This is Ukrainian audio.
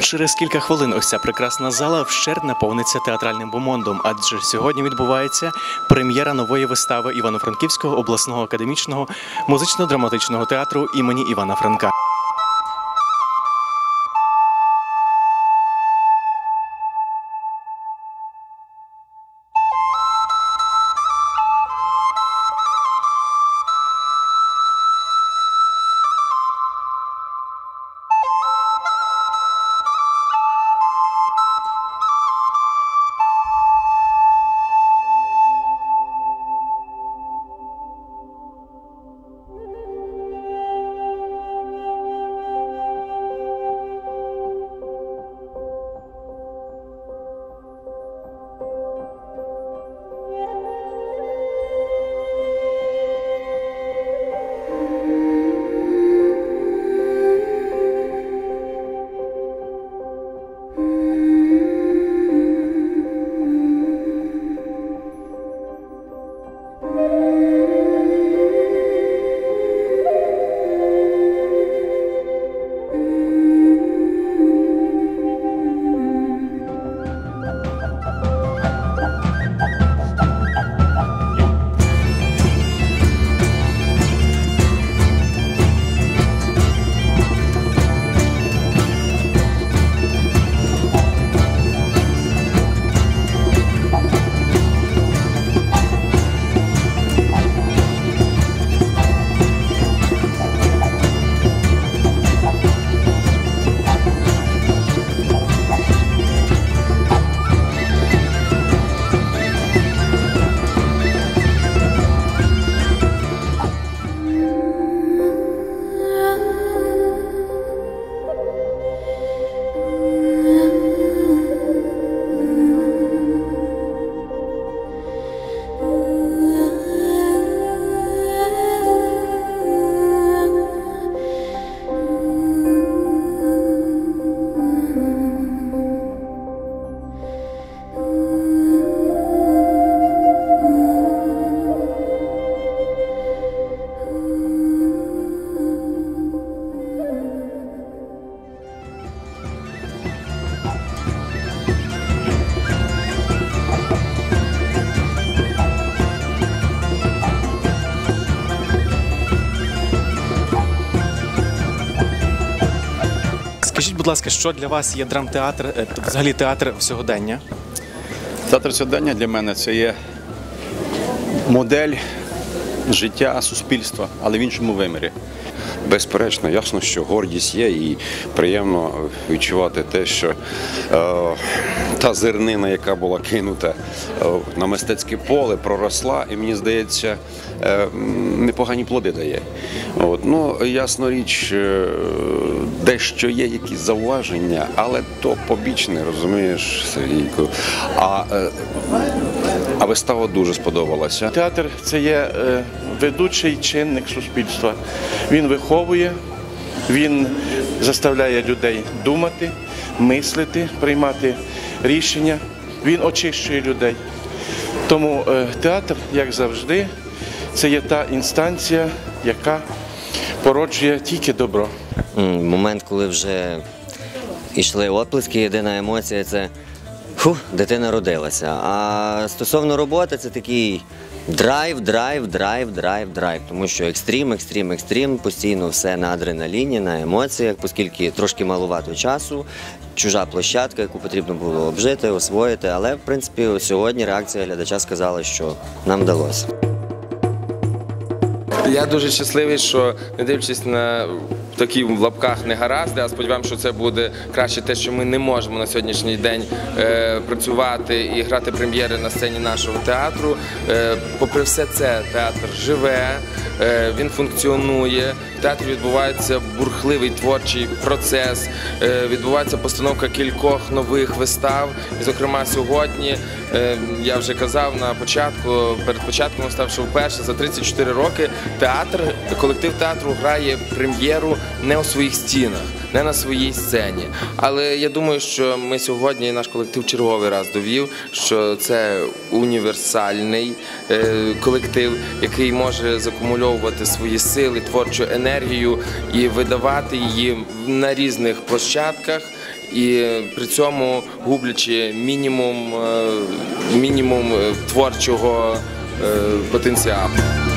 через кілька хвилин ось ця прекрасна зала вщерть наповниться театральним бомондом, адже сьогодні відбувається прем'єра нової вистави Івано-Франківського обласного академічного музично-драматичного театру імені Івана Франка. Скажіть, будь ласка, що для вас є драмтеатр, е, взагалі театр сьогодення? Театр сьогодення для мене це є модель життя суспільства, але в іншому вимірі. Безперечно, ясно, що гордість є, і приємно відчувати те, що е, та зернина, яка була кинута е, на мистецьке поле, проросла, і мені здається, е, непогані плоди дає. От. Ну, ясна річ, е, дещо є якісь зауваження, але то побічне, розумієш, Сергійко. А, е, а вистава дуже сподобалася. Театр це є е, ведучий чинник суспільства. Він виховує, він заставляє людей думати, мислити, приймати рішення. Він очищує людей. Тому е, театр, як завжди, це є та інстанція, яка породжує тільки добро. Момент, коли вже йшли оплески, єдина емоція це фу, дитина родилася. А стосовно роботи, це такий драйв, драйв, драйв, драйв, драйв. Тому що екстрім, екстрім, екстрім, постійно все на адреналіні, на емоціях, оскільки трошки малувато часу, чужа площадка, яку потрібно було обжити, освоїти. Але в принципі сьогодні реакція глядача сказала, що нам вдалося. Я дуже щасливий, що не дивлячись на такі в лапках негаразди, а сподіваємося, що це буде краще те, що ми не можемо на сьогоднішній день е, працювати і грати прем'єри на сцені нашого театру. Е, попри все це, театр живе, е, він функціонує. В театрі відбувається бурхливий творчий процес, відбувається постановка кількох нових вистав. І, зокрема, сьогодні я вже казав на початку, перед початком вистав, що вперше за 34 роки театр, колектив театру грає прем'єру не у своїх стінах, не на своїй сцені. Але я думаю, що ми сьогодні наш колектив черговий раз довів, що це універсальний е, колектив, який може закумульовувати свої сили, творчу енергію і видавати її на різних площадках. і при цьому гублячи мінімум, е, мінімум е, творчого потенціалу.